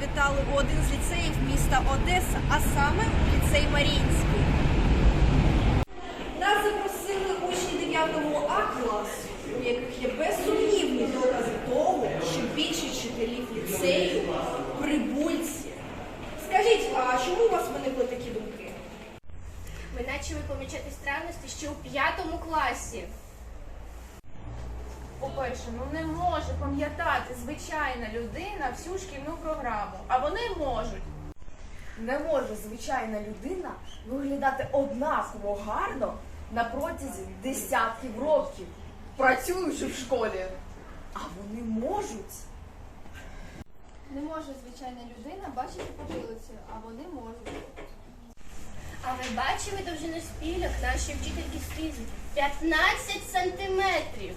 завітали у один з ліцеїв міста Одеса, а саме ліцей Маріїнський. Нас запросили учні 9 А класу, у яких є безсумнівні докази того, що більшість вчителів ліцею прибульці. Скажіть, а чому у вас виникли такі думки? Ми почали помічати странності ще у п'ятому класі. По-перше, ну не може пам'ятати звичайна людина всю шкільну програму, а вони можуть. Не може звичайна людина виглядати однаково гарно на протязі десятків років, працюючи в школі. А вони можуть. Не може звичайна людина бачити потилицю, а вони можуть. А ви бачили довжину спільок нашої вчительки з фізики? 15 сантиметрів.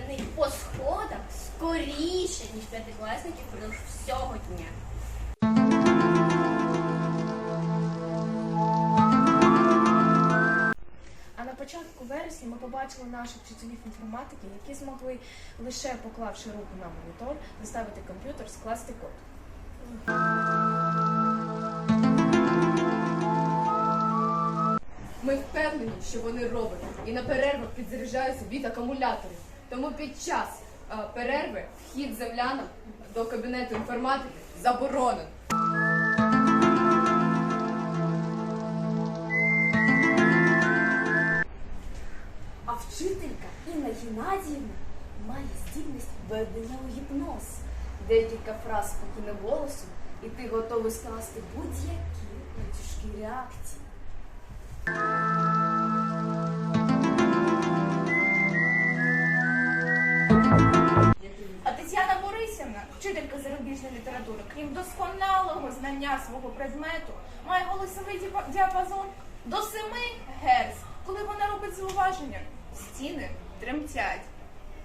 Них по сходах скоріше, ніж п'ятикласники впродовж всього дня. А на початку вересня ми побачили наших вчителів інформатики, які змогли, лише поклавши руку на монітор, заставити комп'ютер скласти код. Ми впевнені, що вони роблять і на перервах підзаряджаються від акумуляторів. Тому під час е, перерви вхід землянам до кабінету інформатики заборонений. А вчителька Інна Геннадіївна має здібність введення у гіпноз. Декілька фраз спокійним голосом, і ти готовий скласти будь-які тяжкі реакції. Тетяна Борисівна, вчителька зарубіжної літератури, крім досконалого знання свого предмету, має голосовий діапа- діапазон до 7 Гц. Коли вона робить зауваження, стіни тремтять.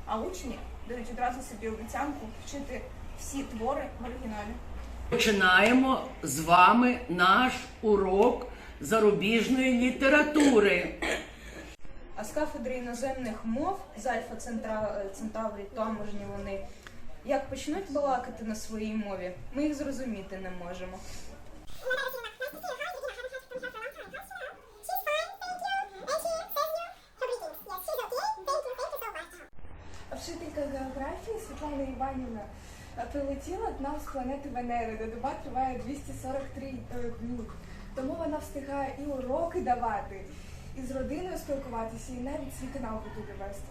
А учні дають одразу собі обіцянку вчити всі твори в оригіналі. Починаємо з вами наш урок зарубіжної літератури. А з кафедри іноземних мов з Альфа Центра- Центаврі таможні вони як почнуть балакати на своїй мові, ми їх зрозуміти не можемо. Вчителька географії Світлана Іванівна е, прилетіла до нас з планети Венери, де доба триває 243 е, дні. Тому вона встигає і уроки давати, і з родиною спілкуватися, і навіть свій канал туди вести.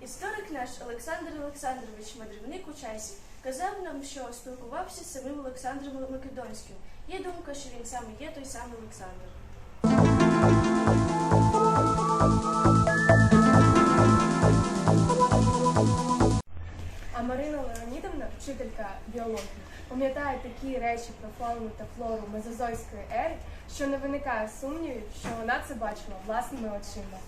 Історик наш Олександр Олександрович, мандрівник у часі, казав нам, що спілкувався з самим Олександром Македонським. Є думка, що він саме є той самий Олександр. Марина Леонідовна, вчителька біології, пам'ятає такі речі про фауну та флору мезозойської ери, що не виникає сумнівів, що вона це бачила власними очима.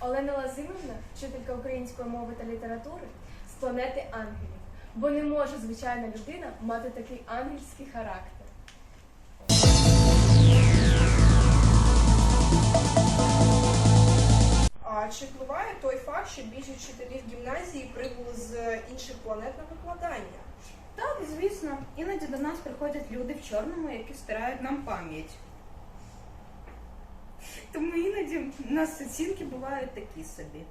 Олена Лазимовна, вчителька української мови та літератури з планети ангелів, бо не може звичайна людина мати такий ангельський характер. А чи впливає той факт, що більшість вчителів гімназії прибули з інших планет на викладання? Так, звісно, іноді до нас приходять люди в чорному, які стирають нам пам'ять. Тому іноді у нас оцінки бувають такі собі.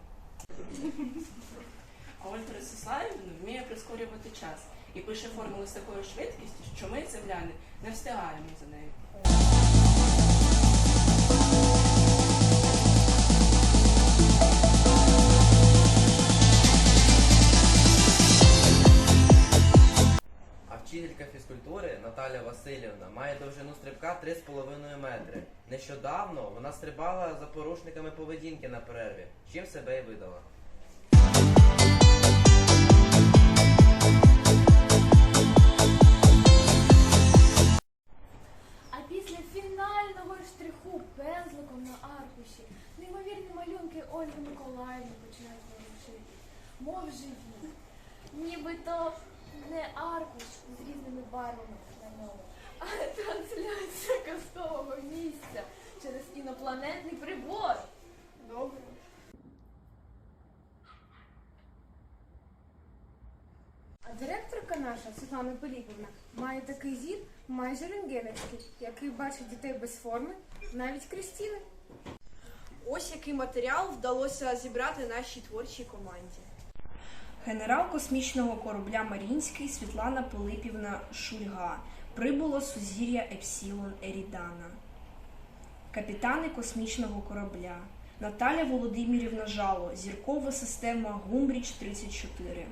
А Ольга Ростиславівна вміє прискорювати час і пише формули з такою швидкістю, що ми, земляни, не встигаємо за нею. Наталя Васильівна має довжину стрибка 3,5 метри. Нещодавно вона стрибала за порушниками поведінки на перерві, чим себе й видала. А після фінального штриху пензликом на аркуші неймовірні малюнки Ольги Миколаївни починають ворушити. Мов живі. Нібито не аркуш з різними барвами на ньому. А трансляція казкового місця через інопланетний прибор. Добре. А директорка наша, Світлана Пиліповна, має такий зір майже рентгеновський, який бачить дітей без форми, навіть крізь стіни. Ось який матеріал вдалося зібрати нашій творчій команді. Генерал космічного корабля Марінський Світлана Пилипівна Шульга прибуло сузір'я Епсілон Ерідана. Капітани космічного корабля Наталя Володимирівна Жало, зіркова система Гумбріч 34.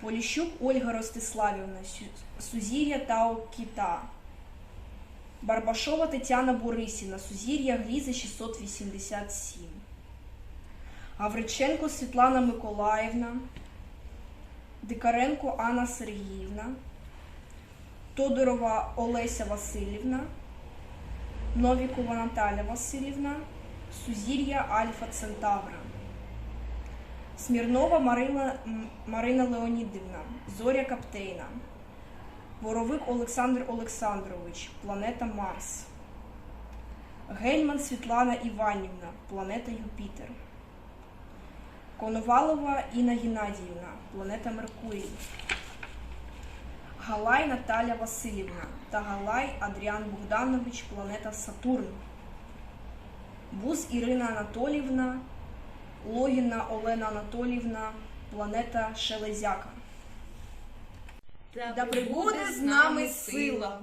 Поліщук Ольга Ростиславівна, Сузір'я Тау Кіта. Барбашова Тетяна Борисівна, Сузір'я Глізи 687. Гавриченко Світлана Миколаївна, Дикаренко Анна Сергіївна, Тодорова Олеся Васильівна, Новікова Наталя Васильівна, Сузір'я Альфа Центавра, Смірнова Марина, Марина Леонідівна, Зоря Каптейна, Боровик Олександр Олександрович, Планета Марс, Гельман Світлана Іванівна, Планета Юпітер. Коновалова Інна Геннадіївна, планета Меркурій. Галай Наталя Васильівна та Галай Адріан Богданович, планета Сатурн. Буз Ірина Анатолівна, Логіна Олена Анатолівна, планета Шелезяка. Да прибуде з нами сила.